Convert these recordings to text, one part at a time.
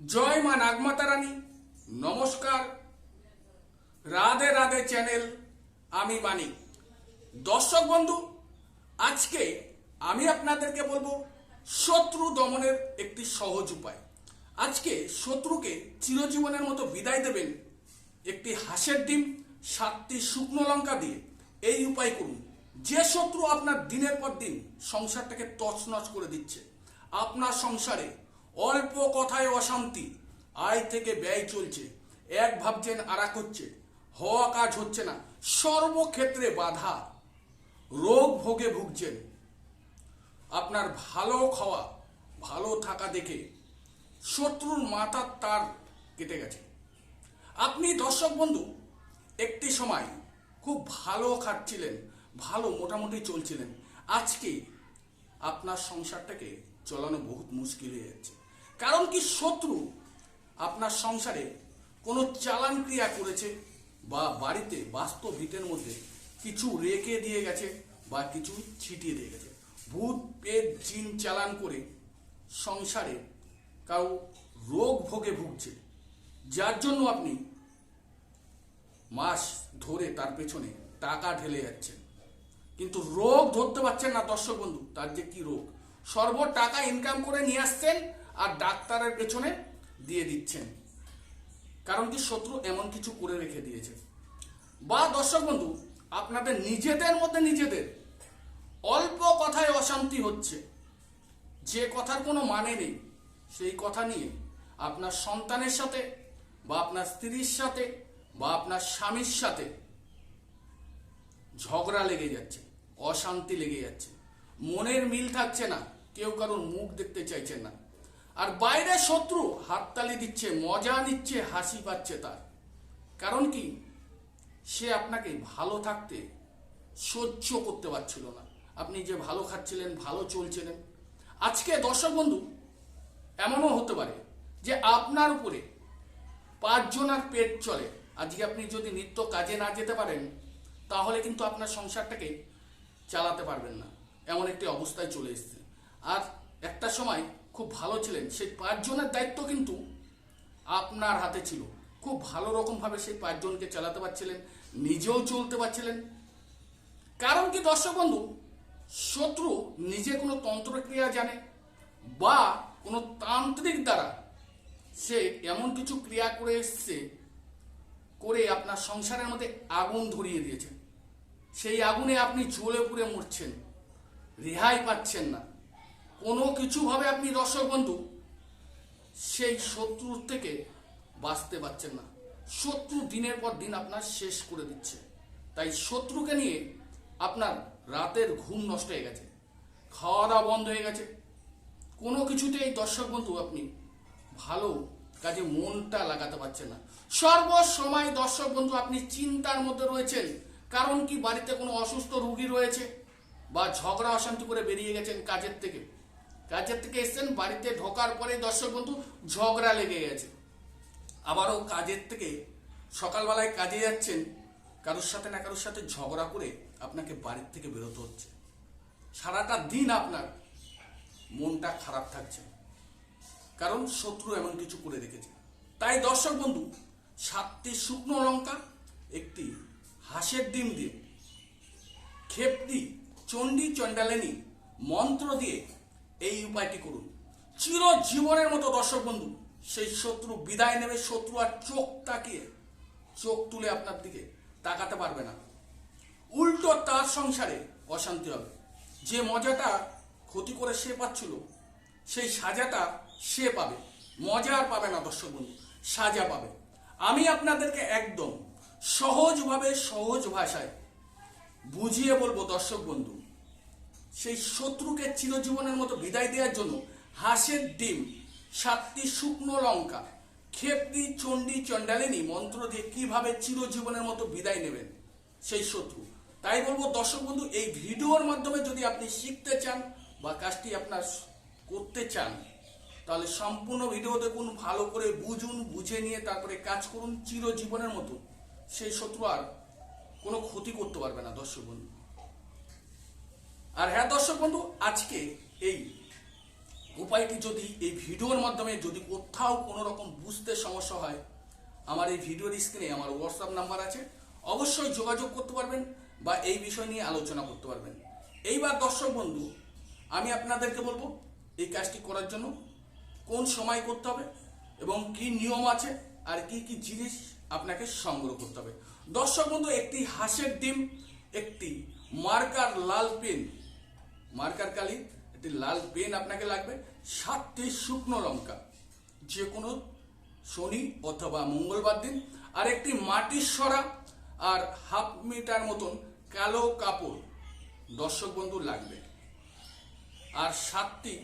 জয় মা নাগমাতা রানী নমস্কার। রাধে রাধে চ্যানেল, আমি মানি দর্শক বন্ধু, আজকে আমি আপনাদেরকে বলব শত্রু দমনের একটি সহজ উপায়। আজকে শত্রুকে চিরজীবনের মতো বিদায় দেবেন একটি হাঁসের ডিম, সাতটি শুকনো লঙ্কা দিয়ে। এই উপায় করুন। যে শত্রু আপনার দিনের পর দিন সংসারটাকে তছনছ করে দিচ্ছে, আপনার সংসারে অল্প কথায় অশান্তি। আয় থেকে ব্যয় চলছে। এক ভাবছেন আর এক হচ্ছে। হওয়া কাজ হচ্ছে না। সর্বক্ষেত্রে বাধা। রোগ ভোগে ভুগছেন। আপনার ভালো খাওয়া, ভালো থাকা দেখে শত্রুর মাথার তার কেটে গেছে। আপনি দর্শক বন্ধু, একটি সময় খুব ভালো খাচ্ছিলেন, ভালো মোটামুটি চলছিলেন। আজকে আপনার সংসারটাকে চলানো বহুত মুশকিল হয়ে যাচ্ছে। কারণ কি শত্রু আপনার সংসারে কোনো চালান ক্রিয়া করেছে বা বাড়িতে বাস্তব ভিটের মধ্যে কিছু রেখে দিয়ে গেছে বা কিছু ছিটিয়ে দিয়ে গেছে? ভূত পেট জিন চালান করে সংসারে কাউ রোগ ভোগে ভুগছে। যার জন্য আপনি মাস ধরে তার পেছনে টাকা ঢেলে যাচ্ছেন। কিন্তু রোগ ধরতে পারছেন না দর্শক বন্ধু, তার যে কি রোগ? সর্ব টাকা ইনকাম করে নিয়ে আসছেন আর ডাক্তারের পেছনে দিয়ে দিচ্ছেন। কারণ কি শত্রু এমন কিছু করে রেখে দিয়েছে। বা দর্শক বন্ধু, আপনাদের নিজেদের মধ্যে নিজেদের অল্প কথায় অশান্তি হচ্ছে। যে কথার কোনো মানে নেই, সেই কথা নিয়ে আপনার সন্তানের সাথে বা আপনার স্ত্রীর সাথে বা আপনার স্বামীর সাথে ঝগড়া লেগে যাচ্ছে, অশান্তি লেগে যাচ্ছে। মনের মিল থাকছে না, কেউ কারোর মুখ দেখতে চাইছেন না। আর বাইরে শত্রু হাততালি দিচ্ছে, মজা নিচ্ছে, হাসি পাচ্ছে তার। কারণ কি? সে আপনাকে ভালো থাকতে সহ্য করতে পারছিল না। আপনি যে ভালো খাচ্ছিলেন, ভালো চলছিলেন। আজকে দর্শক বন্ধু, এমনও হতে পারে যে আপনার উপরে পাঁচজনের পেট চলে। আজকে আপনি যদি নিত্য কাজে না যেতে পারেন, তাহলে কিন্তু আপনার সংসারটাকে চালাতে পারবেন না। এমন একটি অবস্থায় চলে এসছে। আর একটা সময় খুব ভালো ছিলেন। সেই পাঁচজনের দায়িত্ব কিন্তু আপনার হাতে ছিল। খুব ভালো রকমভাবে সেই পাঁচজনকে চালাতে পারছিলেন, নিজেও চলতে পারছিলেন। কারণ কি দর্শক বন্ধু, শত্রু নিজে কোনো তন্ত্রক্রিয়া জানে বা কোনো তান্ত্রিক দ্বারা সে এমন কিছু ক্রিয়া করে এসছে, করে আপনার সংসারের মধ্যে আগুন ধরিয়ে দিয়েছে। সেই আগুনে আপনি জ্বলে পুড়ে মরছেন, রেহাই পাচ্ছেন না। কোনো কিছুভাবে আপনি দর্শক বন্ধু, সেই শত্রুর থেকে বাঁচতে পারছেন না। শত্রু দিনের পর দিন আপনার শেষ করে দিচ্ছে। তাই শত্রুকে নিয়ে আপনার রাতের ঘুম নষ্ট হয়ে গেছে। খাওয়া দাওয়া বন্ধ হয়ে গেছে। কোনো কিছুতেই দর্শক বন্ধু আপনি ভালো কাজে মনটা লাগাতে পারছেন না। সর্বসময় দর্শক বন্ধু আপনি চিন্তার মধ্যে রয়েছেন, কারণ কি বাড়িতে কোনো অসুস্থ রুগী রয়েছে বা ঝগড়া অশান্তি করে বেরিয়ে গেছেন কাজের থেকে? কাজের থেকে এসছেন, বাড়িতে ঢোকার পরে দর্শক বন্ধু ঝগড়া লেগে গেছে। আবারও কাজের থেকে সকালবেলায় কাজে যাচ্ছেন, কারোর সাথে না কারোর সাথে ঝগড়া করে আপনাকে বাড়ির থেকে বেরোতে হচ্ছে। সারাটা দিন আপনার মনটা খারাপ থাকছে। কারণ শত্রু এমন কিছু করে রেখেছে। তাই দর্শক বন্ধু, সাতটি শুকনো লঙ্কা, একটি হাঁসের ডিম দিয়ে, খেপটি, চণ্ডী চণ্ডালেনী মন্ত্র দিয়ে এই উপায়টি করুন। চির জীবনের মতো দর্শক বন্ধু, সেই শত্রু বিদায় নেবে, শত্রু আর চোখ তাকিয়ে, চোখ তুলে আপনার দিকে তাকাতে পারবে না। উল্টো তার সংসারে অশান্তি হবে। যে মজাটা ক্ষতি করে সে পাচ্ছিল, সেই সাজাটা সে পাবে। মজা আর পাবে না দর্শক বন্ধু, সাজা পাবে। আমি আপনাদেরকে একদম সহজভাবে, সহজ ভাষায় বুঝিয়ে বলব দর্শক বন্ধু সেই শত্রুকে চিরজীবনের মতো বিদায় দেওয়ার জন্য হাঁসের ডিম, সাতটি শুকনো লঙ্কা খেপটি চণ্ডী, চণ্ডালিনী মন্ত্র দিয়ে কীভাবে চিরজীবনের মতো বিদায় নেবেন? সেই শত্রু। তাই বলব, দর্শক বন্ধু, এই ভিডিওর মাধ্যমে যদি আপনি শিখতে চান বা কাজটি আপনার করতে চান, তাহলে সম্পূর্ণ ভিডিও দেখুন, ভালো করে বুঝুন, বুঝে নিয়ে তারপরে কাজ করুন, চিরজীবনের মতো। সেই শত্রু আর কোনো ক্ষতি করতে পারবে না, দর্শক বন্ধু। আর হ্যাঁ দর্শক বন্ধু, আজকে এই উপায়টি যদি এই ভিডিওর মাধ্যমে যদি কোথাও কোনো রকম বুঝতে সমস্যা হয়, আমার এই ভিডিওর স্ক্রিনে আমার হোয়াটসঅ্যাপ নাম্বার আছে, অবশ্যই যোগাযোগ করতে পারবেন বা এই বিষয় নিয়ে আলোচনা করতে পারবেন। এইবার দর্শক বন্ধু, আমি আপনাদেরকে বলব এই কাজটি করার জন্য কোন সময় করতে হবে এবং কি নিয়ম আছে আর কি কি জিনিস আপনাকে সংগ্রহ করতে হবে। দর্শক বন্ধু, একটি হাঁসের ডিম, একটি মার্কার লাল পেন মার্কার কালি একটি লাল পেন আপনাকে লাগবে, সাতটি শুকনো লঙ্কা। যে কোনো শনি অথবা মঙ্গলবার দিন, আর একটি মাটির সরা আর হাফ মিটার মতন কালো কাপড় দর্শক বন্ধু লাগবে। আর সাতটি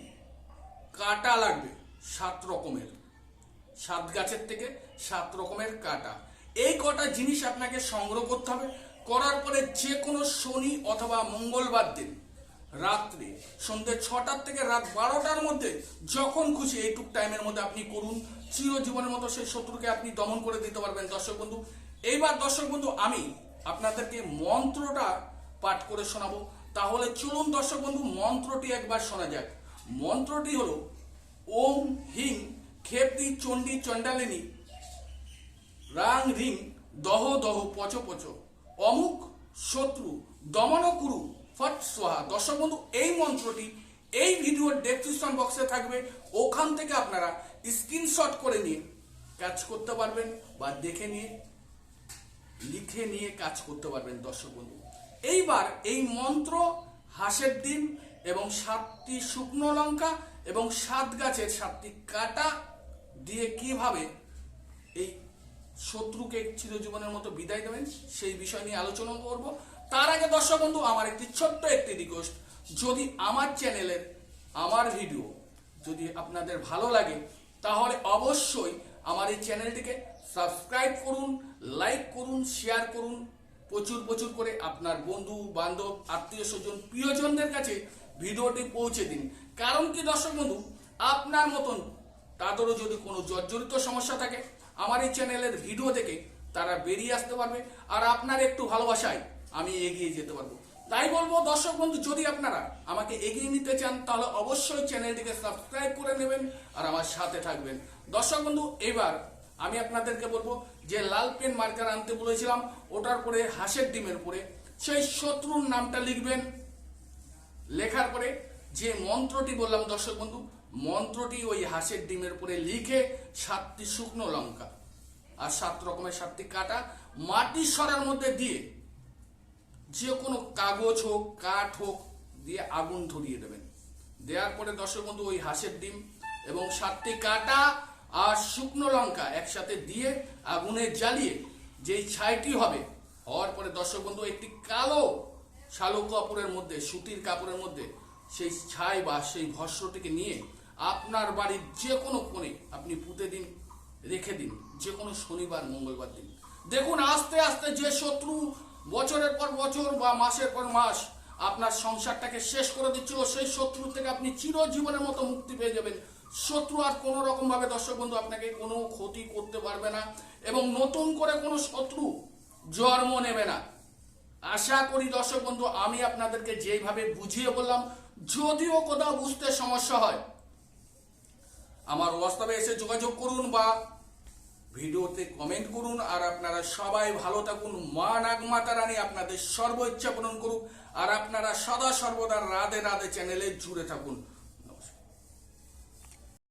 কাটা লাগবে, সাত রকমের। সাত গাছের থেকে সাত রকমের কাটা। এই কটা জিনিস আপনাকে সংগ্রহ করতে হবে। করার পরে যে কোনো শনি অথবা মঙ্গলবার দিন রাত্রে, সন্ধ্যে ছটার থেকে রাত বারোটার মধ্যে যখন খুশি এইটুক টাইমের মধ্যে আপনি করুন। চিরজীবনের মতো সেই শত্রুকে আপনি দমন করে দিতে পারবেন। দর্শক বন্ধু, এইবার দর্শক বন্ধু, আমি আপনাদেরকে মন্ত্রটা পাঠ করে শোনাবো। তাহলে চলুন দর্শক বন্ধু, মন্ত্রটি একবার শোনা যাক। মন্ত্রটি হলো, ওম হিং খেপতি চণ্ডী চণ্ডালিনী, রাং রিং দহ দহ পচ পচ। অমুক শত্রু দমন কুরু ফট সোহা দর্শক বন্ধু, এই মন্ত্রটি, এই ভিডিওর ডেসক্রিপশন বক্সে থাকবে। ওখান থেকে আপনারা স্ক্রিনশট করে নিয়ে কাজ করতে পারবেন বা দেখে নিয়ে, লিখে নিয়ে কাজ করতে পারবেন, দর্শক বন্ধু। এইবার এই মন্ত্র হাঁসের ডিম এবং সাতটি শুকনো লঙ্কা এবং সাত গাছের সাতটি কাটা দিয়ে কীভাবে এই শত্রুকে চিরজীবনের মতো বিদায় দেবেন, সেই বিষয় নিয়ে আলোচনা করব। তার আগে দর্শক বন্ধু, আমার একটি ছোট্ট একটি রিকোয়েস্ট যদি আমার চ্যানেলের আমার ভিডিও যদি আপনাদের ভালো লাগে, তাহলে অবশ্যই আমার এই চ্যানেলটিকে সাবস্ক্রাইব করুন লাইক করুন শেয়ার করুন। প্রচুর প্রচুর করে আপনার বন্ধু, বান্ধব, আত্মীয় স্বজন, প্রিয়জনদের কাছে ভিডিওটি পৌঁছে দিন। কারণ কি দর্শক বন্ধু, আপনার মতন তাদেরও যদি কোনো জর্জরিত সমস্যা থাকে, আমার এই চ্যানেলের ভিডিও দেখে তারা বেরিয়ে আসতে পারবে। আর আপনার একটু ভালোবাসায় আমি এগিয়ে যেতে পারব। তাই বলব, দর্শক বন্ধু, যদি আপনারা আমাকে এগিয়ে নিতে চান, তাহলে অবশ্যই চ্যানেলটিকে সাবস্ক্রাইব করে নেবেন আর আমার সাথে থাকবেন। দর্শক বন্ধু, এবার আমি আপনাদেরকে বলব, যে লাল পেন মার্কার আনতে বলেছিলাম, ওটার পরে হাঁসের ডিমের পরে। সেই শত্রুর নামটা লিখবেন। লেখার পরে যে মন্ত্রটি বললাম, দর্শক বন্ধু, মন্ত্রটি ওই হাঁসের ডিমের পরে লিখে সাতটি শুকনো লঙ্কা আর সাত রকমের সাতটি কাটা মাটির সরার মধ্যে দিয়ে যে কোনো কাগজ হোক, কাঠ হোক দিয়ে আগুন ধরিয়ে দেবেন। দেওয়ার পরে দর্শক বন্ধু, ওই হাঁসের ডিম এবং সাতটি কাটা আর শুকনো লঙ্কা একসাথে দিয়ে আগুনে জ্বালিয়ে যেই ছাইটি হবে, হওয়ার পরে দর্শক বন্ধু, একটি কালো শালু কাপড়ের মধ্যে, সুতির কাপড়ের মধ্যে সেই ছাই বা সেই ভস্যটিকে নিয়ে আপনার বাড়ির যে কোনো কোণে আপনি পুঁতে দিন, রেখে দিন, যে কোনো শনিবার, মঙ্গলবার দিন। দেখুন, আস্তে আস্তে যে শত্রু বছরের পর বছর বা মাসের পর মাস আপনার সংসারটাকে শেষ করে দিচ্ছিল, সেই শত্রু থেকে আপনি চিরজীবনের মতো মুক্তি পেয়ে যাবেন। শত্রু আর কোনো রকম ভাবে দর্শক বন্ধু আপনাকে কোনো ক্ষতি করতে পারবে না এবং নতুন করে কোনো শত্রু জন্ম নেবে না। আশা করি দর্শক বন্ধু, আমি আপনাদেরকে যেভাবে বুঝিয়ে বললাম, যদিও কোথাও বুঝতে সমস্যা হয়, আমার হোয়াটসঅ্যাপে এসে যোগাযোগ করুন বা ভিডিওতে কমেন্ট করুন আর আপনারা সবাই ভালো থাকুন। মা নাগমাতা রানী আপনাদের সর্ব ইচ্ছা পূরণ করুক। আর আপনারা সদা সর্বদা রাধে রাধে চ্যানেলে জুড়ে থাকুন।